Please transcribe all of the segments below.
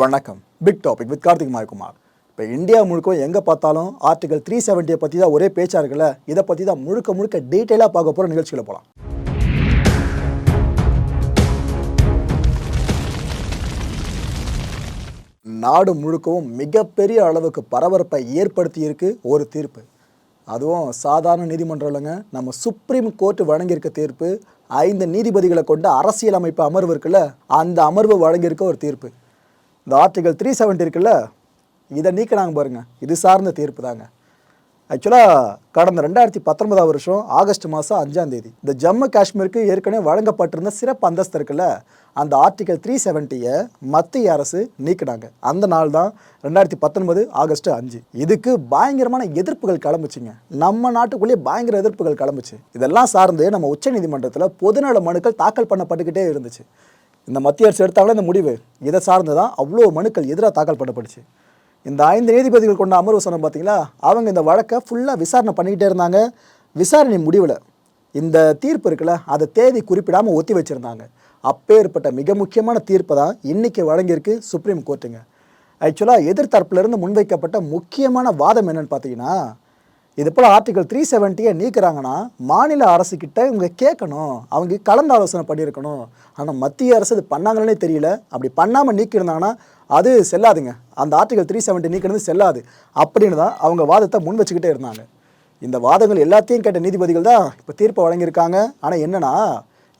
வணக்கம். Big topic with Karthik Mayakumar இப்போ India முழுக்க எங்கே பார்த்தாலும் ஆர்டிகல் த்ரீ செவன்ட்டியை பற்றி தான் ஒரே பேச்சாக இருக்குல்ல இதை பற்றி தான் முழுக்க முழுக்க டீட்டெயிலாக பார்க்க போகிற நிகழ்ச்சிகளை போகலாம் நாடு முழுக்கவும் மிகப்பெரிய அளவுக்கு பரபரப்பை ஏற்படுத்தி இருக்கு ஒரு தீர்ப்பு. அதுவும் சாதாரண நீதிமன்றம் இல்லைங்க நம்ம சுப்ரீம் கோர்ட் வழங்கியிருக்க தீர்ப்பு ஐந்து நீதிபதிகளை கொண்ட அரசியலமைப்பு அமர்வு இருக்குல்ல அந்த அமர்வு வழங்கியிருக்க ஒரு தீர்ப்பு. இந்த ஆர்டிகல் த்ரீ செவன்ட்டி இருக்குல்ல இதை நீக்கினாங்க பாருங்க. இது சார்ந்த தீர்ப்பு தாங்க. ஆக்சுவலாக கடந்த ரெண்டாயிரத்தி பத்தொன்பதாம் வருஷம் ஆகஸ்ட் மாதம் அஞ்சாம் தேதி இந்த ஜம்மு காஷ்மீருக்கு ஏற்கனவே வழங்கப்பட்டிருந்த சிறப்பு அந்தஸ்து இருக்குல்ல அந்த ஆர்டிகல் த்ரீ செவன்ட்டியை மத்திய அரசு நீக்கினாங்க. அந்த நாள் தான் ரெண்டாயிரத்தி பத்தொன்பது ஆகஸ்ட் அஞ்சு. இதுக்கு பயங்கரமான எதிர்ப்புகள் கிளம்புச்சுங்க. நம்ம நாட்டுக்குள்ளேயே பயங்கர எதிர்ப்புகள் கிளம்புச்சு. இதெல்லாம் சார்ந்து நம்ம உச்சநீதிமன்றத்தில் பொதுநல மனுக்கள் தாக்கல் பண்ணப்பட்டுக்கிட்டே இருந்துச்சு. இந்த மத்திய அரசு எடுத்தாங்களே இந்த முடிவு? இதை சார்ந்து தான் அவ்வளோ மனுக்கள் எதிராக தாக்கல் பண்ணப்பட்டுச்சு. இந்த ஐந்து நீதிபதிகள் கொண்ட அமர்வு சொன்ன பார்த்தீங்களா அவங்க இந்த வழக்கை ஃபுல்லாக விசாரணை பண்ணிக்கிட்டே இருந்தாங்க. விசாரணை முடிவில் இந்த தீர்ப்பு இருக்குல்ல அதை தேதி குறிப்பிடாமல் ஒத்தி வச்சுருந்தாங்க. அப்பேற்பட்ட மிக முக்கியமான தீர்ப்பை தான் இன்றைக்கி வழங்கியிருக்கு சுப்ரீம் கோர்ட்டுங்க ஆக்சுவலாக எதிர்த்தரப்புலேருந்து முன்வைக்கப்பட்ட முக்கியமான வாதம் என்னன்னு பார்த்தீங்கன்னா இது போல் ஆர்டிகல் த்ரீ செவன்ட்டியை நீக்கிறாங்கன்னா மாநில அரசுக்கிட்ட இவங்க கேட்கணும். அவங்க கலந்து ஆலோசனை பண்ணியிருக்கணும். ஆனால் மத்திய அரசு இது பண்ணாங்களே தெரியல. அப்படி பண்ணாமல் நீக்கியிருந்தாங்கன்னா அது செல்லாதுங்க. அந்த ஆர்டிகல் த்ரீ செவன்ட்டி நீக்கிறது செல்லாது. அப்படின்னு தான் அவங்க வாதத்தை முன் வச்சுக்கிட்டே இருந்தாங்க. இந்த வாதங்கள் எல்லாத்தையும் கேட்ட நீதிபதிகள் தான் இப்போ தீர்ப்பை வழங்கியிருக்காங்க. ஆனால் என்னென்னா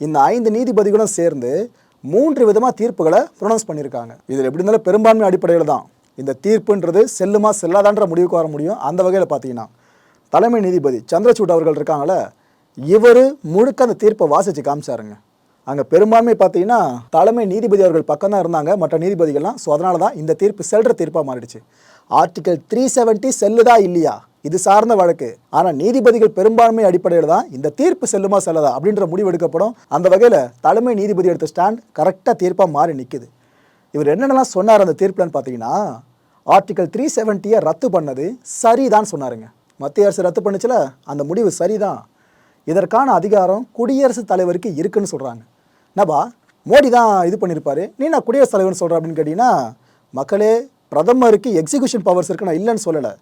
இந்த ஐந்து நீதிபதிகளும் சேர்ந்து மூன்று விதமாக தீர்ப்புகளை ப்ரொனவுன்ஸ் பண்ணியிருக்காங்க. இதில் எப்படி இருந்தாலும் பெரும்பான்மை அடிப்படையில் தான். இந்த தீர்ப்புன்றது செல்லுமா செல்லாதான்ற முடிவுக்கு வர முடியும். அந்த வகையில் பார்த்தீங்கன்னா தலைமை நீதிபதி சந்திரசூட் அவர்கள் இருக்காங்களே இவர் முழுக்க அந்த தீர்ப்பை வாசித்து காமிச்சாருங்க. அங்கே பெரும்பான்மை பார்த்தீங்கன்னா தலைமை நீதிபதி அவர்கள் பக்கம் தான் இருந்தாங்க. மற்ற நீதிபதிகள்லாம் ஸோ அதனால தான் இந்த தீர்ப்பு செல்ற தீர்ப்பாக மாறிடுச்சு. ஆர்டிகல் த்ரீ செவன்ட்டி செல்லுதா இல்லையா? இது சார்ந்த வழக்கு. ஆனால் நீதிபதிகள் பெரும்பான்மை அடிப்படையில் தான் இந்த தீர்ப்பு செல்லுமா செல்லதா அப்படின்ற முடிவு எடுக்கப்படும். அந்த வகையில் தலைமை நீதிபதி எடுத்த ஸ்டாண்ட் கரெக்டாக தீர்ப்பாக மாறி நிற்குது இவர் என்னென்னலாம் சொன்னார் அந்த தீர்ப்புலன்னு பார்த்தீங்கன்னா ஆர்டிகல் த்ரீ செவன்ட்டியை ரத்து பண்ணது சரிதான் சொன்னாருங்க. மத்திய அரசு ரத்து பண்ணுச்சுல? அந்த முடிவு சரிதான். இதற்கான அதிகாரம் குடியரசுத் தலைவருக்கு இருக்குன்னு சொல்கிறாங்க நபா மோடி தான் இது பண்ணியிருப்பாரு நீ நான் குடியரசுத் தலைவர்னு சொல்கிற அப்படின்னு கேட்டிங்கன்னா மக்களே பிரதமருக்கு எக்ஸிகியூஷன் பவர்ஸ் இருக்கு நான் இல்லைன்னு சொல்லலை.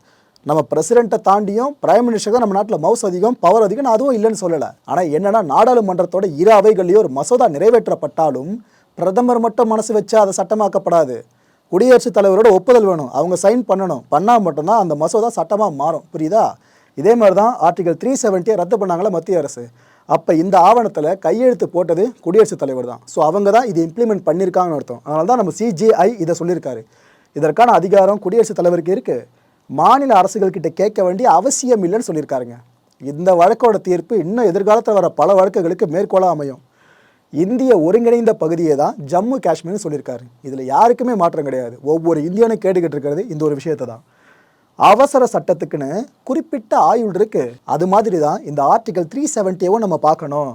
நம்ம பிரசிடெண்ட்டை தாண்டியும் பிரைம் மினிஸ்டர் தான் நம்ம நாட்டில் மவுஸ் அதிகம் பவர் அதிகம் நான் அதுவும் இல்லைன்னு சொல்லலை. ஆனால் என்னென்னா நாடாளுமன்றத்தோட இரு அவைகள்லேயும் ஒரு மசோதா நிறைவேற்றப்பட்டாலும் பிரதமர் மட்டும் மனசு வச்சா அதை சட்டமாக்கப்படாது. குடியரசுத் தலைவரோட ஒப்புதல் வேணும். அவங்க சைன் பண்ணணும். பண்ணால் மட்டும்தான் அந்த மசோதா சட்டமாக மாறும். புரியுதா? இதே மாதிரி தான் ஆர்டிகல் த்ரீ செவன்ட்டியை ரத்து பண்ணாங்களே மத்திய அரசு. அப்போ இந்த ஆவணத்தில் கையெழுத்து போட்டது குடியரசுத் தலைவர் தான். ஸோ அவங்க தான் இது இம்ப்ளிமெண்ட் பண்ணியிருக்காங்கன்னு அர்த்தம். அதனால தான் நம்ம சிஜிஐ இதை சொல்லியிருக்காரு. இதற்கான அதிகாரம் குடியரசுத் தலைவருக்கு இருக்குது மாநில அரசுகள்கிட்ட கேட்க வேண்டிய அவசியம் இல்லைன்னு சொல்லியிருக்காருங்க. இந்த வழக்கோட தீர்ப்பு இன்னும் எதிர்காலத்தில் வர பல வழக்குகளுக்கு மேற்கோளாக அமையும். இந்திய ஒருங்கிணைந்த பகுதியை தான் ஜம்மு காஷ்மீர்னு சொல்லியிருக்காரு. இதில் யாருக்குமே மாற்றம் கிடையாது. ஒவ்வொரு இந்தியனும் கேட்டுக்கிட்டு இருக்கிறது இந்த ஒரு விஷயத்தை தான். அவசர சட்டத்துக்குன்னு குறிப்பிட்ட ஆயுள் இருக்குது அது மாதிரி தான் இந்த ஆர்டிகல் த்ரீ செவன்ட்டியவும் நம்ம பார்க்கணும்.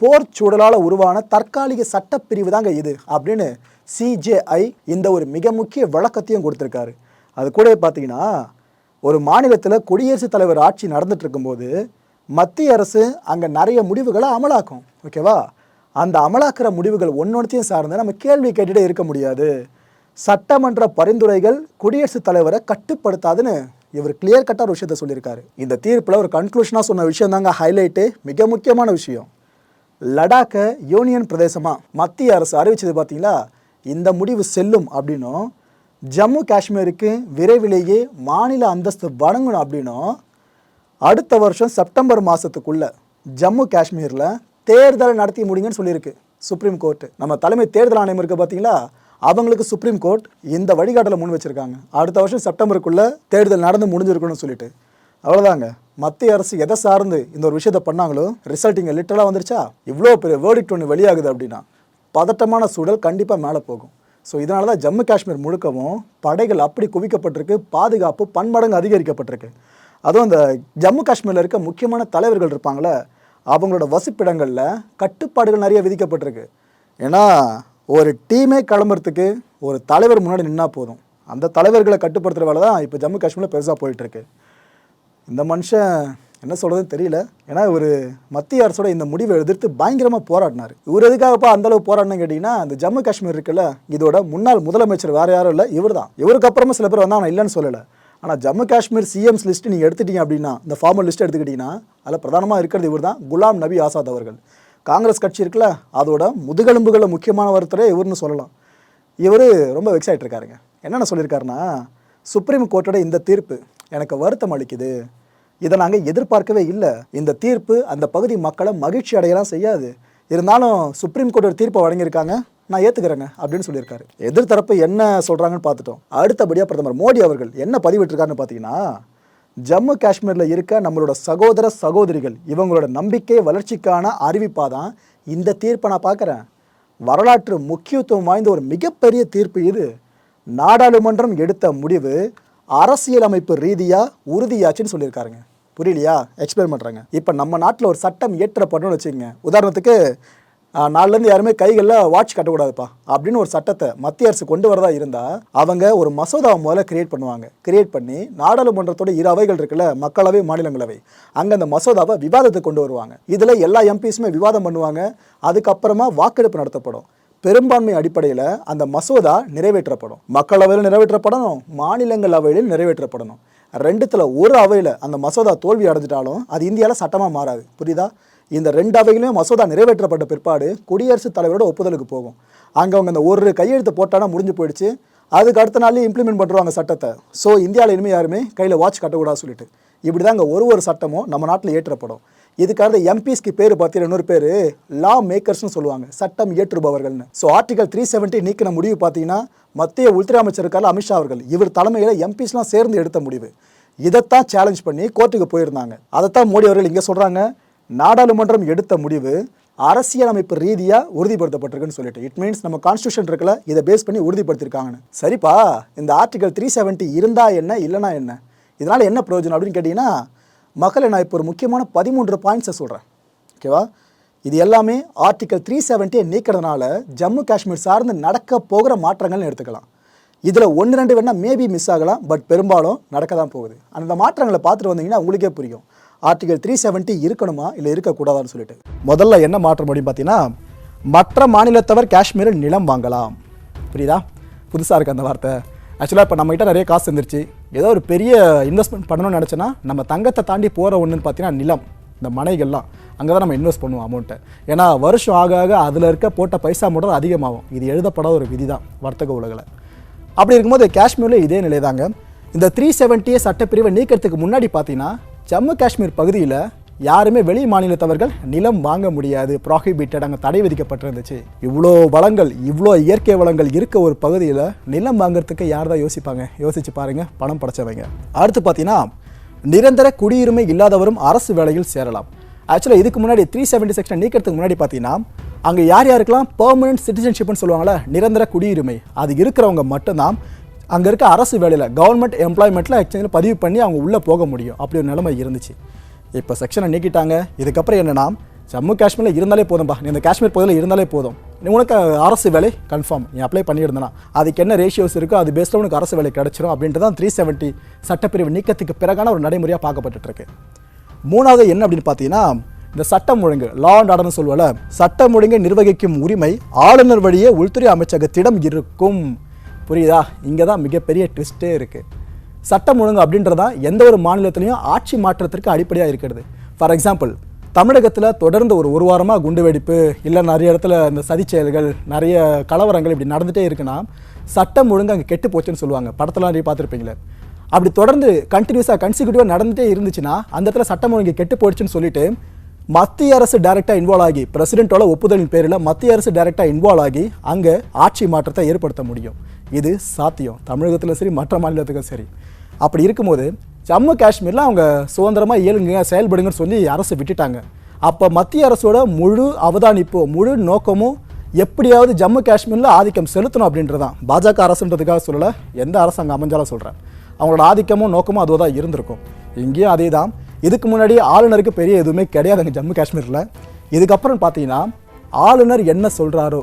போர் சூழலால் உருவான தற்காலிக சட்டப்பிரிவு தாங்க இது அப்படின்னு சிஜேஐ இந்த ஒரு மிக முக்கிய விளக்கத்தையும் கொடுத்துருக்காரு. அது கூட பார்த்தீங்கன்னா ஒரு மாநிலத்தில் குடியரசுத் தலைவர் ஆட்சி நடந்துட்டு இருக்கும்போது மத்திய அரசு அங்கே நிறைய முடிவுகளை அமலாக்கும். ஓகேவா? அந்த அமலாக்கிற முடிவுகள் ஒன்னொன்றையும் சார்ந்து நம்ம கேள்வி கேட்டுகிட்டே இருக்க முடியாது. சட்டமன்ற பரிந்துரைகள் குடியரசுத் தலைவரை கட்டுப்படுத்தாதுன்னு இவர் கிளியர் கட்டாக ஒரு விஷயத்த சொல்லியிருக்காரு. இந்த தீர்ப்பில் ஒரு கன்க்ளூஷனாக சொன்ன விஷயம் தாங்க ஹைலைட்டு மிக முக்கியமான விஷயம். லடாக்கை யூனியன் பிரதேசமாக மத்திய அரசு அறிவிச்சது பார்த்தீங்களா இந்த முடிவு செல்லும் அப்படின்னும் ஜம்மு காஷ்மீருக்கு விரைவிலேயே மாநில அந்தஸ்து வழங்கணும் அப்படின்னும் அடுத்த வருஷம் செப்டம்பர் மாதத்துக்குள்ளே ஜம்மு காஷ்மீரில் தேர்தலை நடத்தி முடிங்கன்னு சொல்லியிருக்கு சுப்ரீம் கோர்ட்டு நம்ம தலைமை தேர்தல் ஆணையம் இருக்குது பார்த்தீங்களா அவங்களுக்கு சுப்ரீம் கோர்ட் இந்த வழிகாட்டலை முன் வச்சுருக்காங்க. அடுத்த வருஷம் செப்டம்பருக்குள்ளே தேர்தல் நடந்து முடிஞ்சிருக்கணும்னு சொல்லிட்டு. அவ்வளோதாங்க மத்திய அரசு எதை சார்ந்து இந்த ஒரு விஷயத்தை பண்ணாங்களோ ரிசல்ட் இங்கே லிட்டரலாக வந்துருச்சா? இவ்வளோ பெரிய வேர்டிக்ட் ஒன்று வெளியாகுது அப்படின்னா பதட்டமான சூழல் கண்டிப்பாக மேலே போகும். ஸோ இதனால தான் ஜம்மு காஷ்மீர் முழுக்கவும் படைகள் அப்படி குவிக்கப்பட்டிருக்கு பாதுகாப்பு பன்மடங்கு அதிகரிக்கப்பட்டிருக்கு. அதுவும் இந்த ஜம்மு காஷ்மீரில் இருக்க முக்கியமான தலைவர்கள் இருப்பாங்களே அவங்களோட வசிப்பிடங்களில் கட்டுப்பாடுகள் நிறைய விதிக்கப்பட்டிருக்கு. ஏன்னா ஒரு டீமே கிளம்புறதுக்கு ஒரு தலைவர் முன்னாடி நின்னா போதும். அந்த தலைவர்களை கட்டுப்படுத்துகிற வேலை தான் இப்போ ஜம்மு காஷ்மீரில் பெருசாக போயிட்டுருக்கு. இந்த மனுஷன் என்ன சொல்கிறதுன்னு தெரியல. ஏன்னா இவர் மத்திய அரசோட இந்த முடிவை எதிர்த்து பயங்கரமாக போராடினார். இவர் எதுக்காகப்பா அந்தளவு அளவு கேட்டிங்கன்னா இந்த ஜம்மு காஷ்மீர் இருக்குல்ல இதோட முன்னாள் முதலமைச்சர் வேறு யாரும் இல்லை இவர் தான் இவருக்கு அப்புறமா சில பேர் வந்தால் அவனை இல்லைன்னு சொல்லலை. ஆனால் ஜம்மு காஷ்மீர் சிஎம்ஸ் லிஸ்ட் நீங்கள் எடுத்துட்டீங்க அப்படின்னா இந்த ஃபார்மல் லிஸ்ட் எடுத்துக்கிட்டிங்கன்னா அதில் பிரதானமாக இருக்கிறது இவர் தான் குலாம் நபி ஆசாத் அவர்கள். காங்கிரஸ் கட்சி இருக்குல்ல அதோட முதுகெலும்புகளில் முக்கியமான ஒருத்தரே இவர்னு சொல்லலாம். இவர் ரொம்ப வெக்ஸ் ஆகிட்டு இருக்காருங்க. என்னென்ன சொல்லியிருக்காருன்னா சுப்ரீம் கோர்ட்டோட இந்த தீர்ப்பு எனக்கு வருத்தம் அளிக்குது. இதை நாங்கள் எதிர்பார்க்கவே இல்லை. இந்த தீர்ப்பு அந்த பகுதி மக்களை மகிழ்ச்சி அடையலாம் செய்யாது. இருந்தாலும் சுப்ரீம் கோர்ட்டோட தீர்ப்பை வழங்கியிருக்காங்க. நான் ஏற்றுக்கிறேங்க அப்படின்னு சொல்லியிருக்காரு. எதிர்த்தரப்பு என்ன சொல்கிறாங்கன்னு பார்த்துட்டோம். அடுத்தபடியாக பிரதமர் மோடி அவர்கள் என்ன பதிவிட்டிருக்காருன்னு பார்த்தீங்கன்னா ஜம்மு காஷ்மீரில் இருக்க நம்மளோட சகோதர சகோதரிகள் இவங்களோட நம்பிக்கை வளர்ச்சிக்கான அறிவிப்பாக தான் இந்த தீர்ப்பை நான் பார்க்குறேன். வரலாற்று முக்கியத்துவம் வாய்ந்த ஒரு மிகப்பெரிய தீர்ப்பு இது. நாடாளுமன்றம் எடுத்த முடிவு அரசியலமைப்பு ரீதியாக உறுதியாச்சுன்னு சொல்லியிருக்காருங்க. புரியலையா? எக்ஸ்பிளைன் பண்ணுறாங்க இப்போ நம்ம நாட்டில் ஒரு சட்டம் இயற்றப்படணும்னு வச்சுக்கோங்க. உதாரணத்துக்கு நாளிலேருந்து யாருமே கைகளில் வாட்ச் கட்டக்கூடாதுப்பா அப்படின்னு ஒரு சட்டத்தை மத்திய அரசு கொண்டு வரதா இருந்தால் அவங்க ஒரு மசோதாவை முதல்ல கிரியேட் பண்ணுவாங்க. கிரியேட் பண்ணி நாடாளுமன்றத்தோட இரு அவைகள் இருக்குல்ல மக்களவை மாநிலங்களவை அங்கே அந்த மசோதாவை விவாதத்துக்கு கொண்டு வருவாங்க. இதில் எல்லா எம்பிஸுமே விவாதம் பண்ணுவாங்க. அதுக்கப்புறமா வாக்கெடுப்பு நடத்தப்படும். பெரும்பான்மை அடிப்படையில் அந்த மசோதா நிறைவேற்றப்படும். மக்களவையில் நிறைவேற்றப்படணும் மாநிலங்களவையில் நிறைவேற்றப்படணும். ரெண்டுத்தில் ஒரு அவையில் அந்த மசோதா தோல்வி அடைஞ்சிட்டாலும் அது இந்தியாவில் சட்டமாக மாறாது. புரியுதா? இந்த ரெண்டு அவைகளையும் மசோதா நிறைவேற்றப்பட்ட பிற்பாடு குடியரசுத் தலைவரோட ஒப்புதலுக்கு போகும். அங்கே அவங்க அந்த ஒரு கையெழுத்து போட்டானா முடிஞ்சு போயிடுச்சு. அதுக்கு அடுத்த நாள்லயே இம்ப்ளிமெண்ட் பண்ணுறாங்க சட்டத்தை. ஸோ இந்தியாவில் இனிமேல் யாருமே கையில் வாட்ச் கட்டக்கூடாது சொல்லிட்டு. இப்படி தான் ஒரு ஒரு சட்டமும் நம்ம நாட்டில் ஏற்றப்படும். இதுக்காக எம்பிஸ்க்கு பேர் பார்த்தீங்கன்னா இன்னொரு பேர் லா மேக்கர்ஸ்னு சொல்லுவாங்க. சட்டம் இயற்றுபவர்கள்னு ஸோ ஆர்டிகல் த்ரீ செவன்ட்டி நீக்கின முடிவு பார்த்தீங்கன்னா மத்திய உள்துறை அமைச்சர் இருக்கார் அமித்ஷா அவர்கள் இவர் தலைமையில் எம்பிஸ்லாம் சேர்ந்து எடுத்த முடிவு. இதைத்தான் சேலஞ்ச் பண்ணி கோர்ட்டுக்கு போயிருந்தாங்க. அதைத்தான் மோடி அவர்கள் இங்கே சொல்கிறாங்க நாடாளுமன்றம் எடுத்த முடிவு அரசியலமைப்பு ரீதியாக உறுதிப்படுத்தப்பட்டிருக்குன்னு சொல்லிட்டு. இட் மீன்ஸ் நம்ம கான்ஸ்டியூஷன் இருக்குல்ல இதை பேஸ் பண்ணி உறுதிப்படுத்திருக்காங்கன்னு. சரிப்பா இந்த ஆர்டிகல் த்ரீ செவன்ட்டி இருந்தா என்ன இல்லைனா என்ன? இதனால் என்ன பிரயோஜனம் அப்படின்னு கேட்டிங்கன்னா மக்களை நான் இப்போ ஒரு முக்கியமான பதிமூன்று பாயிண்ட்ஸை சொல்கிறேன் ஓகேவா இது எல்லாமே ஆர்டிகல் த்ரீ செவன்ட்டியை நீக்கிறதுனால ஜம்மு காஷ்மீர் சார்ந்து நடக்க போகிற மாற்றங்கள்னு எடுத்துக்கலாம். இதில் ஒன்று ரெண்டு வேணால் மேபி மிஸ் ஆகலாம் பட் பெரும்பாலும் நடக்க தான் போகுது. அந்த மாற்றங்களை பார்த்துட்டு வந்தீங்கன்னா உங்களுக்கே புரியும். ஆர்டிகல் த்ரீ செவன்ட்டி இருக்கணுமா இல்லை இருக்கக்கூடாதான்னு சொல்லிட்டு. முதல்ல என்ன மாற்ற முடியும் பார்த்தீங்கன்னா மற்ற மாநிலத்தவர் காஷ்மீரில் நிலம் வாங்கலாம். புரியுதா? புதுசாக இருக்குது அந்த வார்த்தை. ஆக்சுவலாக இப்போ நம்மகிட்ட நிறைய காசு இருந்துருச்சு. ஏதோ ஒரு பெரிய இன்வெஸ்ட்மெண்ட் பண்ணணும்னு நினச்சேன்னா நம்ம தங்கத்தை தாண்டி போகிற ஒன்றுன்னு பார்த்தீங்கன்னா நிலம். இந்த மனைகள்லாம். அங்கே தான் நம்ம இன்வெஸ்ட் பண்ணுவோம் அமௌண்ட்டை ஏன்னா வருஷம் ஆக ஆக அதில் இருக்க போட்ட பைசா மட்டும் அதிகமாகும். இது எழுதப்படாத ஒரு விதி தான் வர்த்தக உலகில். அப்படி இருக்கும்போது காஷ்மீரில் இதே நிலை தாங்க இந்த த்ரீ செவன்ட்டியை சட்டப்பிரிவை நீக்கிறதுக்கு முன்னாடி பார்த்தீங்கன்னா ஜம்மு காஷ்மீர் பகுதியில் யாருமே வெளி மாநிலத்தவர்கள் நிலம் வாங்க முடியாது. ப்ராஹிபிட்டட் அங்கே தடை விதிக்கப்பட்டிருந்துச்சு. இவ்வளோ வளங்கள் இவ்வளோ இயற்கை வளங்கள் இருக்க ஒரு பகுதியில் நிலம் வாங்குறதுக்கு யார் தான் யோசிப்பாங்க? யோசிச்சு பாருங்க பணம் படைச்சவங்க. அடுத்து பார்த்தீங்கன்னா நிரந்தர குடியுரிமை இல்லாதவரும் அரசு வேலையில் சேரலாம். ஆக்சுவலாக இதுக்கு முன்னாடி த்ரீ செவன்ட்டி செக்ஷன் நீக்கிறதுக்கு முன்னாடி பார்த்தீங்கன்னா அங்கே யார் யாருக்கெல்லாம் பெர்மனன்ட் சிட்டிசன்ஷிப்னு சொல்லுவாங்கள்ல நிரந்தர குடியுரிமை. அது இருக்கிறவங்க மட்டும்தான் அங்கே இருக்க அரசு வேலையில் கவர்மெண்ட் எம்ப்ளாய்மெண்ட்டில் எக்ஸ்சேஞ்சில் பதிவு பண்ணி அவங்க உள்ளே போக முடியும். அப்படி ஒரு நிலைமை இருந்துச்சு. இப்போ செக்ஷனை நீக்கிட்டாங்க. இதுக்கப்புறம் என்னென்னா ஜம்மு காஷ்மீரில் இருந்தாலே போதும்பா. நீ இந்த காஷ்மீர் பகுதியில் இருந்தாலே போதும். நீ உனக்கு அரசு வேலை கன்ஃபார்ம் நீ அப்ளை பண்ணியிருந்தனா. அதுக்கு என்ன ரேஷியோஸ் இருக்கோ அது பேஸில் உனக்கு அரசு வேலை கிடச்சிரும் அப்படின்றது தான் த்ரீ செவன்ட்டி சட்டப்பிரிவு நீக்கத்துக்கு பிறகான ஒரு நடைமுறையாக பார்க்கப்பட்டுருக்கு மூணாவது என்ன அப்படின்னு பார்த்தீங்கன்னா இந்த சட்டம் ஒழுங்கு லா அண்ட் ஆர்டர்னு சொல்லுவல சட்டம் ஒழுங்கை நிர்வகிக்கும் உரிமை ஆளுநர் வழியே உள்துறை அமைச்சகத்திடம் இருக்கும். புரியுதா? இங்கே தான் மிகப்பெரிய ட்விஸ்ட்டே இருக்குது சட்டம் ஒழுங்கு அப்படின்றதான் எந்த ஒரு மாநிலத்திலையும் ஆட்சி மாற்றத்திற்கு அடிப்படையாக இருக்கிறது. ஃபார் எக்ஸாம்பிள் தமிழகத்தில் தொடர்ந்து ஒரு ஒரு வாரமாக குண்டுவெடிப்பு இல்லை நிறைய இடத்துல இந்த சதிச் செயல்கள் நிறைய கலவரங்கள் இப்படி நடந்துகிட்டே இருக்குன்னா சட்டம் ஒழுங்கு அங்கே கெட்டு போச்சுன்னு சொல்லுவாங்க. படத்தெல்லாம் நிறைய பார்த்துருப்பீங்களே. அப்படி தொடர்ந்து கண்டினியூஸாக கன்சிக்யூட்டிவாக நடந்துகிட்டே இருந்துச்சுன்னா அந்த இடத்துல சட்டம் ஒழுங்கு கெட்டு போயிடுச்சுன்னு சொல்லிட்டு மத்திய அரசு டைரெக்டாக இன்வால்வ் ஆகி பிரசிடென்ட்டோட ஒப்புதலின் பேரில் மத்திய அரசு டைரெக்டாக இன்வால்வ் ஆகி அங்கே ஆட்சி மாற்றத்தை ஏற்படுத்த முடியும். இது சாத்தியம். தமிழகத்தில் சரி மற்ற மாநிலத்துக்கும் சரி. அப்படி இருக்கும்போது ஜம்மு காஷ்மீரில் அவங்க சுதந்திரமாக இயலுங்க செயல்படுங்கன்னு சொல்லி அரசு விட்டுட்டாங்க. அப்போ மத்திய அரசோட முழு அவதானிப்பு முழு நோக்கமும் எப்படியாவது ஜம்மு காஷ்மீரில் ஆதிக்கம் செலுத்தணும் அப்படின்றதான் பாஜக அரசுன்றதுக்காக சொல்லலை எந்த அரசு அங்கே அமைஞ்சாலும் சொல்கிறேன் அவங்களோட ஆதிக்கமும் நோக்கமும் அதுவாக தான் இருந்திருக்கும். இங்கேயும் அதே தான் இதுக்கு முன்னாடி ஆளுநருக்கு பெரிய எதுவுமே கிடையாது அங்கே ஜம்மு காஷ்மீரில். இதுக்கப்புறம் பார்த்தீங்கன்னா ஆளுநர் என்ன சொல்கிறாரோ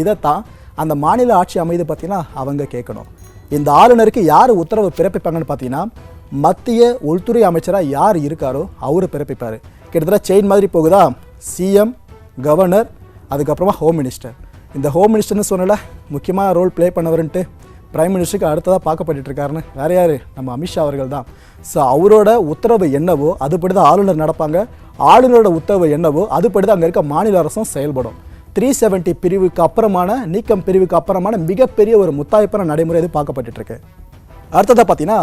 இதைத்தான் அந்த மாநில ஆட்சி அமைது பார்த்தீங்கன்னா அவங்க கேட்கணும் இந்த ஆளுநருக்கு யார் உத்தரவு பிறப்பிப்பாங்கன்னு பார்த்தீங்கன்னா மத்திய உள்துறை அமைச்சராக யார் இருக்காரோ அவர் பிறப்பிப்பார். கிட்டத்தட்ட செயின் மாதிரி போகுதா? சிஎம் கவர்னர் அதுக்கப்புறமா ஹோம் மினிஸ்டர் இந்த ஹோம் மினிஸ்டர்னு சொன்னல முக்கியமான ரோல் ப்ளே பண்ணவருன்ட்டு பிரைம் மினிஸ்டருக்கு அடுத்ததாக பார்க்கப்பட்டு இருக்காருன்னு வேற யார்? நம்ம அமித்ஷா அவர்கள் தான். ஸோ அவரோட உத்தரவு என்னவோ அதுபடி தான் ஆளுநர் நடப்பாங்க. ஆளுநரோட உத்தரவு என்னவோ அதுபடி தான் அங்கே இருக்க மாநில அரசும் செயல்படும். த்ரீ செவன்ட்டி பிரிவுக்கு அப்புறமான நீக்கம் பிரிவுக்கு அப்புறமான மிகப்பெரிய ஒரு முத்தாய்ப்பான நடைமுறை இது பார்க்கப்பட்டு இருக்கு அடுத்ததாக பார்த்தீங்கன்னா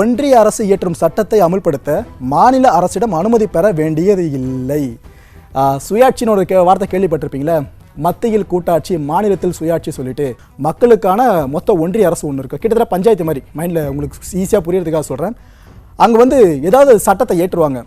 ஒன்றிய அரசு இயற்றும் சட்டத்தை அமல்படுத்த மாநில அரசிடம் அனுமதி பெற வேண்டியது இல்லை. சுயாட்சினோட சுயாட்சின்னு ஒரு கே வார்த்தை கேள்விப்பட்டிருப்பீங்களே மத்தியில் கூட்டாட்சி மாநிலத்தில் சுயாட்சி சொல்லிட்டு மக்களுக்கான மொத்த ஒன்றிய அரசு ஒன்று இருக்குது கிட்டத்தட்ட பஞ்சாயத்து மாதிரி. மைண்டில் உங்களுக்கு ஈஸியாக புரியறதுக்காக சொல்கிறேன் அங்கே வந்து ஏதாவது சட்டத்தை ஏற்றுவாங்க.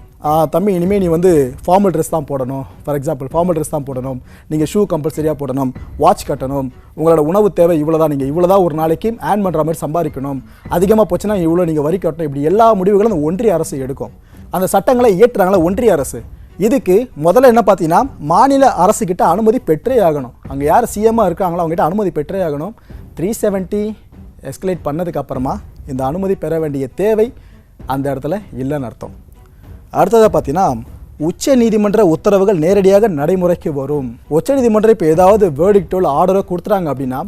தம்பி இனிமேல் நீ வந்து ஃபார்மல் ட்ரெஸ் தான் போடணும். ஃபார் எக்ஸாம்பிள் ஃபார்மல் ட்ரெஸ் தான் போடணும். நீங்கள் ஷூ கம்பல்சரியாக போடணும். வாட்ச் கட்டணும். உங்களோட உணவு தேவை இவ்வளோ தான் நீங்கள் இவ்வளோ தான் ஒரு நாளைக்கு ஆன் பண்ணுற மாதிரி சம்பாதிக்கணும். அதிகமாக போச்சுன்னா இவ்வளோ நீங்கள் வரி கட்டணும். இப்படி எல்லா முடிவுகளும் அந்த ஒன்றிய அரசு எடுக்கும். அந்த சட்டங்களை ஏற்றுறாங்களா ஒன்றிய அரசு. இதுக்கு முதல்ல என்ன பார்த்தீங்கன்னா மாநில அரசுக்கிட்ட அனுமதி பெற்றே ஆகணும். அங்கே யார் சிஎம்மாக இருக்காங்களோ அவங்ககிட்ட அனுமதி பெற்றே ஆகணும். த்ரீ செவன்ட்டி எஸ்கலேட் பண்ணதுக்கப்புறமா இந்த அனுமதி பெற வேண்டிய தேவை அந்த இடத்துல இல்லைன்னு அர்த்தம். அடுத்ததாக பார்த்தீங்கன்னா உச்ச நீதிமன்ற உத்தரவுகள் நேரடியாக நடைமுறைக்கு வரும். உச்ச நீதிமன்றம் இப்போ ஏதாவது வேர்டிக்டோ ஆர்டரோ கொடுத்துறாங்க அப்படின்னா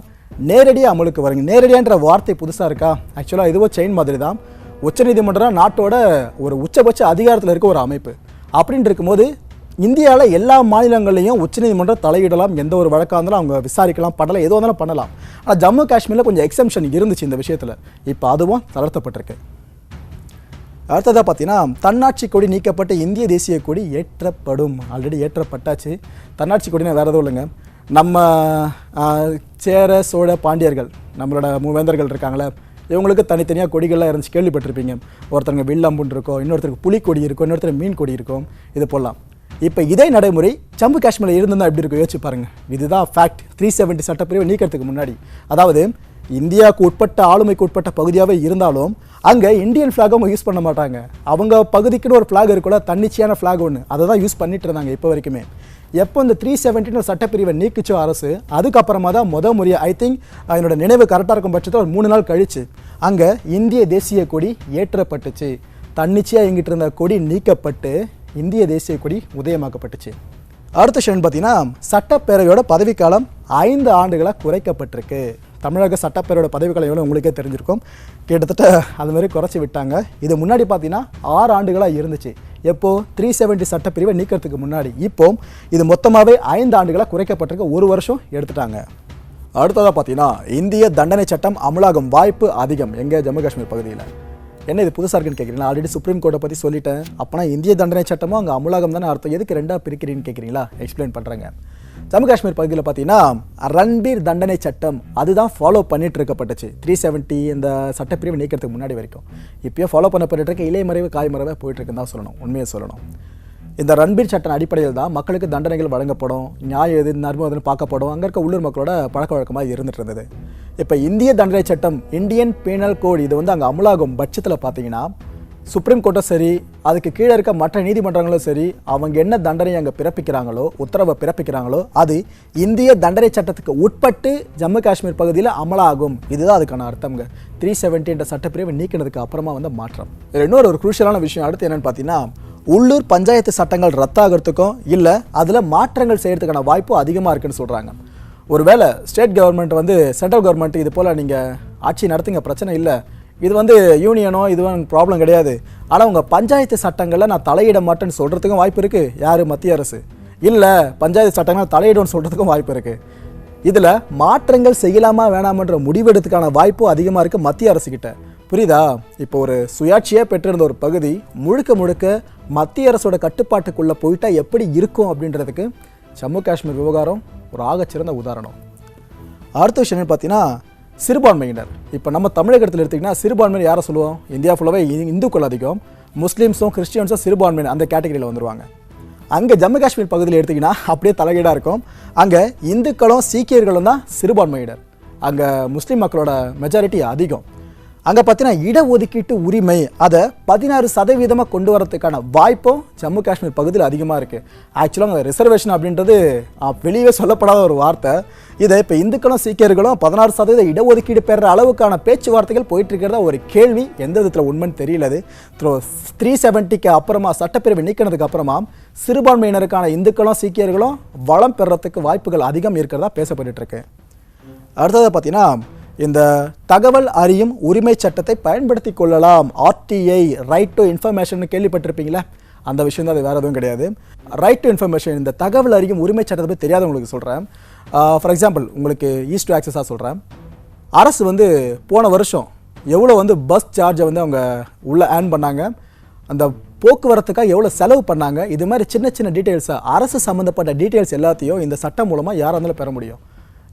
நேரடியாக அமலுக்கு வருங்க. நேரடியான்ற வார்த்தை புதுசாக இருக்கா? ஆக்சுவலாக இதுவோ செயின் மாதிரி தான் உச்சநீதிமன்றம் நாட்டோட ஒரு உச்சபட்ச அதிகாரத்தில் இருக்க ஒரு அமைப்பு. அப்படின்னு இருக்கும்போது இந்தியாவில் எல்லா மாநிலங்களையும் உச்சநீதிமன்றம் தலையிடலாம். எந்த ஒரு வழக்காக இருந்தாலும் அவங்க விசாரிக்கலாம். பண்ணலாம். எதுவாக இருந்தாலும் பண்ணலாம். ஆனால் ஜம்மு காஷ்மீரில் கொஞ்சம் எக்ஸம்ஷன் இருந்துச்சு இந்த விஷயத்தில். இப்போ அதுவும் தளர்த்தப்பட்டிருக்கு. அடுத்ததாக பார்த்தீங்கன்னா தன்னாட்சி கொடி நீக்கப்பட்ட இந்திய தேசிய கொடி ஏற்றப்படும். ஆல்ரெடி ஏற்றப்பட்டாச்சு. தன்னாட்சி கொடினா வேறு எதுவும் இல்லைங்க. நம்ம சேர சோழ பாண்டியர்கள் நம்மளோட மூவேந்தர்கள் இருக்காங்களே இவங்களுக்கு தனித்தனியாக கொடிகள்லாம் இருந்துச்சு. கேள்விப்பட்டிருப்பீங்க. ஒருத்தருங்க வில்லம்புன்னு இருக்கும் இன்னொருத்தருக்கு புலிக்கொடி இருக்கும் இன்னொருத்தர் மீன் கொடி இருக்கும் இது போடலாம். இப்போ இதே நடைமுறை ஜம்மு காஷ்மீரில் இருந்திருந்தா எப்படி இருக்கும்? யோசிச்சு பாருங்கள் இதுதான் ஃபேக்ட் த்ரீ செவன்ட்டி சட்டப்பிரிவு நீக்கிறதுக்கு முன்னாடி. அதாவது இந்தியாவுக்கு உட்பட்ட ஆளுமைக்கு உட்பட்ட பகுதியாகவே இருந்தாலும் அங்கே இந்தியன் ஃப்ளாக் அவங்க யூஸ் பண்ண மாட்டாங்க. அவங்க பகுதிக்குன்னு ஒரு ஃப்ளாக் இருக்குல்ல தன்னிச்சையான ஃப்ளாக் ஒன்று அதை தான் யூஸ் பண்ணிட்டு இருந்தாங்க இப்போ வரைக்குமே. எப்போ இந்த த்ரீ செவன்ட்டின்னு சட்டப்பிரிவை நீக்கிச்சோ அரசு அதுக்கப்புறமா தான் முத முறையாக ஐ திங்க் என்னோட நினைவு கரெக்டாக இருக்கும் பட்சத்தில் ஒரு மூணு நாள் கழிச்சு அங்கே இந்திய தேசிய கொடி ஏற்றப்பட்டுச்சு. தன்னிச்சையாக எங்கிட்டு இருந்த கொடி நீக்கப்பட்டு இந்திய தேசிய கொடி உதயமாக்கப்பட்டுச்சு. அடுத்த ஷன் பார்த்தீங்கன்னா சட்டப்பேரவையோட பதவிக்காலம் ஐந்து ஆண்டுகளாக குறைக்கப்பட்டிருக்கு. தமிழக சட்டப்பேரோட பதவிகளை எவ்வளோ உங்களுக்கே தெரிஞ்சிருக்கும். கிட்டத்தட்ட அது மாதிரி குறைச்சி விட்டாங்க. இது முன்னாடி பார்த்தீங்கன்னா ஆறு ஆண்டுகளாக இருந்துச்சு. எப்போது த்ரீ செவன்ட்டி சட்டப்பிரிவை நீக்கிறதுக்கு முன்னாடி. இப்போ இது மொத்தமாகவே ஐந்து ஆண்டுகளாக குறைக்கப்பட்டிருக்க. ஒரு வருஷம் எடுத்துட்டாங்க. அடுத்ததாக பார்த்தீங்கன்னா இந்திய தண்டனை சட்டம் அமலாகும் வாய்ப்பு அதிகம். எங்கே ஜம்மு காஷ்மீர் பகுதியில். என்ன இது புதுசாக இருக்குன்னு கேட்குறீங்களா ஆல்ரெடி சுப்ரீம் கோர்ட்டை பற்றி சொல்லிட்டேன். அப்போனா இந்திய தண்டனை சட்டமும் அங்கே அமலாகம் தானே அர்த்தம். எதுக்கு ரெண்டாக பிரிக்கிறீன்னு கேட்குறீங்களா எக்ஸ்பிளைன் பண்ணுறேங்க ஜம்மு காஷ்மீர் பகுதியில் பார்த்தீங்கன்னா ரன்பீர் தண்டனை சட்டம் அதுதான் ஃபாலோ பண்ணிட்டு இருக்கப்பட்டுச்சு. த்ரீ செவன்ட்டி இந்த சட்டப்பிரிவு நீக்கிறதுக்கு முன்னாடி வரைக்கும். இப்பயும் ஃபாலோ பண்ணப்பட்டு இருக்க. இலைமறைவு காய்மறைவாக போயிட்டு இருக்குன்னு தான் சொல்லணும். உண்மையை சொல்லணும். இந்த ரன்பீர் சட்டம் அடிப்படையில் தான் மக்களுக்கு தண்டனைகள் வழங்கப்படும். நியாயம் எது நர்மதுன்னு எதுன்னு பார்க்கப்படும். அங்கே இருக்க உள்ளூர் மக்களோட பழக்க வழக்கமாக இருந்துட்டு இருந்தது. இப்போ இந்திய தண்டனை சட்டம் இந்தியன் பீனல் கோட் இது வந்து அங்கே அமலாகும் பட்சத்தில் பார்த்தீங்கன்னா சுப்ரீம் கோர்ட்டும் சரி அதுக்கு கீழே இருக்க மற்ற நீதிமன்றங்களும் சரி அவங்க என்ன தண்டனை அங்கே பிறப்பிக்கிறாங்களோ உத்தரவை பிறப்பிக்கிறாங்களோ அது இந்திய தண்டனை சட்டத்துக்கு உட்பட்டு ஜம்மு காஷ்மீர் பகுதியில் அமலாகும். இதுதான் அதுக்கான அர்த்தம்ங்க. த்ரீ செவன்ட்டி என்ற சட்டப்பிரிவை நீக்கினதுக்கு அப்புறமா வந்து மாற்றம். இன்னொரு ஒரு குரூஷியலான விஷயம் அடுத்து என்னென்னு பார்த்தீங்கன்னா உள்ளூர் பஞ்சாயத்து சட்டங்கள் ரத்தாகிறதுக்கும் இல்லை அதில் மாற்றங்கள் செய்யறதுக்கான வாய்ப்பு அதிகமாக இருக்குன்னு சொல்கிறாங்க ஒருவேளை ஸ்டேட் கவர்மெண்ட் வந்து சென்ட்ரல் கவர்மெண்ட் இது போல் நீங்கள் ஆட்சி நடத்துங்க பிரச்சனை இல்லை இது வந்து யூனியனோ இதுவும் ப்ராப்ளம் கிடையாது. ஆனால் உங்கள் பஞ்சாயத்து சட்டங்களில் நான் தலையிட மாட்டேன்னு சொல்கிறதுக்கும் வாய்ப்பு இருக்குது யார்? மத்திய அரசு. இல்லை பஞ்சாயத்து சட்டங்கள் தலையிடும்னு சொல்கிறதுக்கும் வாய்ப்பு இருக்குது இதில் மாற்றங்கள் செய்யலாமா வேணாமன்ற முடிவெடுத்துக்கான வாய்ப்பும் அதிகமாக இருக்குது மத்திய அரசுக்கிட்ட புரியுதா? இப்போ ஒரு சுயாட்சியாக பெற்றிருந்த ஒரு பகுதி முழுக்க முழுக்க மத்திய அரசோட கட்டுப்பாட்டுக்குள்ளே போயிட்டா எப்படி இருக்கும் அப்படின்றதுக்கு ஜம்மு காஷ்மீர் விவகாரம் ஒரு ஆகச்சிறந்த உதாரணம். அடுத்த விஷயம் என்னன்னு பார்த்தீங்கன்னா சிறுபான்மையினர். இப்போ நம்ம தமிழகத்தில் எடுத்திங்கன்னா சிறுபான்மையினர் யாரை சொல்லுவோம்? இந்தியா ஃபுல்லாகவே இந்துக்கள் அதிகம். முஸ்லீம்ஸும் கிறிஸ்டியன்ஸும் சிறுபான்மையினர் அந்த கேட்டகரியில் வந்துருவாங்க. அங்கே ஜம்மு காஷ்மீர் பகுதியில் எடுத்திங்கன்னா அப்படியே தலைகீடாக இருக்கும். அங்கே இந்துக்களும் சீக்கியர்களும் தான் சிறுபான்மையினர். அங்கே முஸ்லீம் மக்களோட மெஜாரிட்டி அதிகம். அங்கே பார்த்தீங்கன்னா இடஒதுக்கீட்டு உரிமை அதை பதினாறு சதவீதமாக கொண்டு வரதுக்கான வாய்ப்பும் ஜம்மு காஷ்மீர் பகுதியில் அதிகமாக இருக்குது ஆக்சுவலாக அங்கே ரிசர்வேஷன் அப்படின்றது வெளியே சொல்லப்படாத ஒரு வார்த்தை. இதை இப்போ இந்துக்களும் சீக்கியர்களும் பதினாறு சதவீத இடஒதுக்கீடு பெறுற அளவுக்கான பேச்சுவார்த்தைகள் போயிட்டு இருக்கிறதா ஒரு கேள்வி. எந்த விதத்தில் உண்மைன்னு தெரியல அது. த்ரீ செவன்ட்டிக்கு அப்புறமா சட்டப்பேரவை நீக்கினதுக்கு அப்புறமா சிறுபான்மையினருக்கான இந்துக்களும் சீக்கியர்களும் வளம் பெறத்துக்கு வாய்ப்புகள் அதிகம் இருக்கிறதா பேசப்பட்டுருக்கு இருக்கு. அடுத்தது பார்த்தீங்கன்னா இந்த தகவல் அறியும் உரிமை சட்டத்தை பயன்படுத்தி கொள்ளலாம். ஆர்டிஐ ரைட் டு இன்ஃபர்மேஷன் கேள்விப்பட்டிருப்பீங்களா? அந்த விஷயம் தான் அது வேறு எதுவும் கிடையாது. ரைட் டு இன்ஃபர்மேஷன் இந்த தகவல் அறியும் உரிமை சட்டத்தை பற்றி தெரியாதவங்களுக்கு சொல்கிறேன் ஃபார் எக்ஸாம்பிள் உங்களுக்கு ஈஸ்ட் டு ஆக்சஸாக சொல்கிறேன் அரசு வந்து போன வருஷம் எவ்வளோ வந்து பஸ் சார்ஜை வந்து அவங்க உள்ளே ஏர்ன் பண்ணாங்க? அந்த போக்குவரத்துக்காக எவ்வளோ செலவு பண்ணாங்க? இது மாதிரி சின்ன சின்ன டீட்டெயில்ஸாக அரசு சம்மந்தப்பட்ட டீட்டெயில்ஸ் எல்லாத்தையும் இந்த சட்டம் மூலமாக யாராக இருந்தாலும் பெற முடியும்.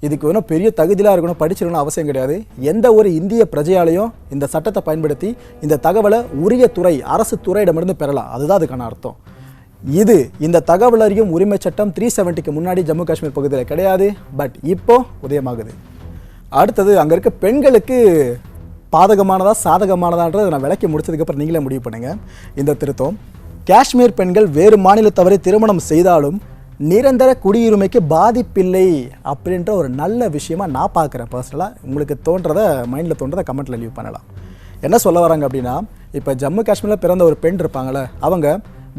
இதுக்கு வேணும் பெரிய தகுதியாக இருக்கணும் படிச்சிருக்கணும் அவசியம் கிடையாது. எந்த ஒரு இந்திய பிரஜையாலையும் இந்த சட்டத்தை பயன்படுத்தி இந்த தகவலை உரிய துறை அரசு துறையிடமிருந்து பெறலாம். அதுதான் அதுக்கான அர்த்தம். இது இந்த தகவல் அறியும் உரிமை சட்டம் த்ரீ செவன்ட்டிக்கு முன்னாடி ஜம்மு காஷ்மீர் பகுதியில் கிடையாது. பட் இப்போ உதயமாகுது. அடுத்தது அங்கே இருக்க பெண்களுக்கு பாதகமானதா சாதகமானதான்றதை நான் விளக்கி முடிச்சதுக்கப்புறம் நீங்களே முடிவு பண்ணுங்கள் இந்த திருத்தம் காஷ்மீர் பெண்கள் வேறு மாநிலத்தவரை திருமணம் செய்தாலும் நிரந்தர குடியுரிமைக்கு பாதிப்பில்லை அப்படின்ற ஒரு நல்ல விஷயமா நான் பார்க்குறேன் பர்சனலாக உங்களுக்கு தோன்றதை மைண்டில் தோன்றதை கமெண்ட்டில் லீவ் பண்ணலாம். என்ன சொல்ல வராங்க அப்படின்னா இப்போ ஜம்மு காஷ்மீரில் பிறந்த ஒரு பெண் இருப்பாங்களே அவங்க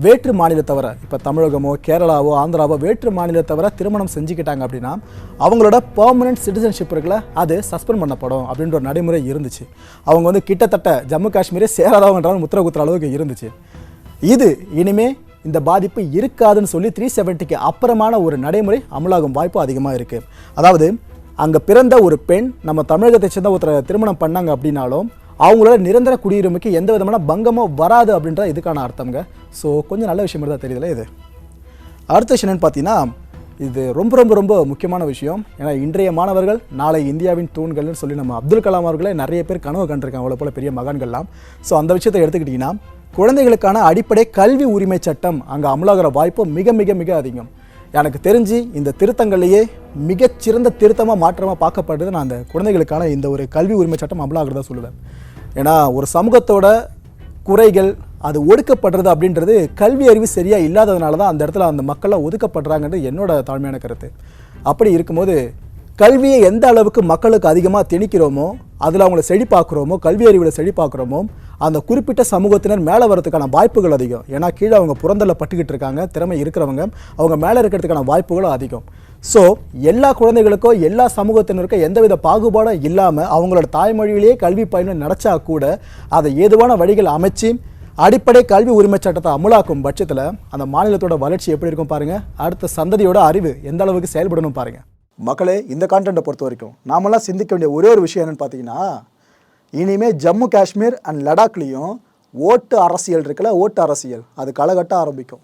வேற்று மாநிலத்தவரை இப்போ தமிழகமோ கேரளாவோ ஆந்திராவோ வேற்று மாநிலத்தவரை திருமணம் செஞ்சுக்கிட்டாங்க அப்படின்னா அவங்களோட பர்மனன்ட் சிட்டிசன்ஷிப் இருக்குல்ல அது சஸ்பெண்ட் பண்ணப்படும் அப்படின்ற ஒரு நடைமுறை இருந்துச்சு. அவங்க வந்து கிட்டத்தட்ட ஜம்மு காஷ்மீரே சேராதவங்கன்ற முத்திர குத்துற அளவுக்கு இருந்துச்சு. இது இனிமே இந்த பாதிப்பு இருக்காதுன்னு சொல்லி த்ரீ செவன்ட்டிக்கு அப்புறமான ஒரு நடைமுறை அமலாகும் வாய்ப்பு அதிகமாக இருக்குது அதாவது அங்கே பிறந்த ஒரு பெண் நம்ம தமிழகத்தை சேர்ந்த ஒருத்தரை திருமணம் பண்ணாங்க அப்படின்னாலும் அவங்களோட நிரந்தர குடியுரிமைக்கு எந்த விதமான பங்கமோ வராது அப்படின்ற இதுக்கான அர்த்தம்ங்க. ஸோ கொஞ்சம் நல்ல விஷயம் தான் தெரியல இது. அடுத்த விஷயம் என்னன்னு பார்த்தீங்கன்னா இது ரொம்ப ரொம்ப ரொம்ப முக்கியமான விஷயம். ஏன்னா இன்றைய மாணவர்கள் நாளை இந்தியாவின் தூண்கள்னு சொல்லி நம்ம அப்துல் கலாம் அவர்களே நிறைய பேர் கனவு கண்டிருக்காங்க அவ்வளோ போல பெரிய மகான்கள்லாம். ஸோ அந்த விஷயத்தை எடுத்துக்கிட்டிங்கன்னா குழந்தைகளுக்கான அடிப்படை கல்வி உரிமை சட்டம் அங்கே அமலாகிற வாய்ப்பு மிக மிக மிக அதிகம். எனக்கு தெரிஞ்சு இந்த திருத்தங்கள்லேயே மிகச்சிறந்த திருத்தமாக மாற்றமாக பார்க்கப்படுறது நான் அந்த குழந்தைகளுக்கான இந்த ஒரு கல்வி உரிமை சட்டம் அமலாகிறதா சொல்லுவேன். ஏன்னா ஒரு சமூகத்தோட குறைகள் அது ஒடுக்கப்படுறது அப்படின்றது கல்வி அறிவு சரியாக இல்லாததுனால தான் அந்த இடத்துல அந்த மக்களாக ஒதுக்கப்படுறாங்கன்றது என்னோட தாழ்மையான கருத்து. அப்படி இருக்கும்போது கல்வியை எந்த அளவுக்கு மக்களுக்கு அதிகமாக திணிக்கிறோமோ அதில் அவங்கள செழிப்பாக்குறோமோ கல்வி அறிவில் செழிப்பாக்குறோமோ அந்த குறிப்பிட்ட சமூகத்தினர் மேலே வரதுக்கான வாய்ப்புகள் அதிகம். ஏன்னா கீழே அவங்க புறந்தள்ள பட்டுக்கிட்டு இருக்காங்க திறமை இருக்கிறவங்க அவங்க மேலே இருக்கிறதுக்கான வாய்ப்புகளும் அதிகம். ஸோ எல்லா குழந்தைகளுக்கோ எல்லா சமூகத்தினருக்கும் எந்தவித பாகுபாடும் இல்லாமல் அவங்களோட தாய்மொழியிலேயே கல்வி பயணம் நடச்சா கூட அதை ஏதுவான வழிகள் அமைச்சு அடிப்படை கல்வி உரிமை சட்டத்தை அமலாக்கும் பட்சத்தில் அந்த மாநிலத்தோட வளர்ச்சி எப்படி இருக்கும் பாருங்கள் அடுத்த சந்ததியோட அறிவு எந்த அளவுக்கு செயல்படணும் பாருங்கள் மக்களே இந்த கான்டென்ட்டை பொறுத்த வரைக்கும் நாமெல்லாம் சிந்திக்க வேண்டிய ஒரே ஒரு விஷயம் என்னன்னு பார்த்தீங்கன்னா இனிமேல் ஜம்மு காஷ்மீர் அண்ட் லடாக்லேயும் ஓட்டு அரசியல் இருக்குல்ல ஓட்டு அரசியல். அது களகட்ட ஆரம்பிக்கும்.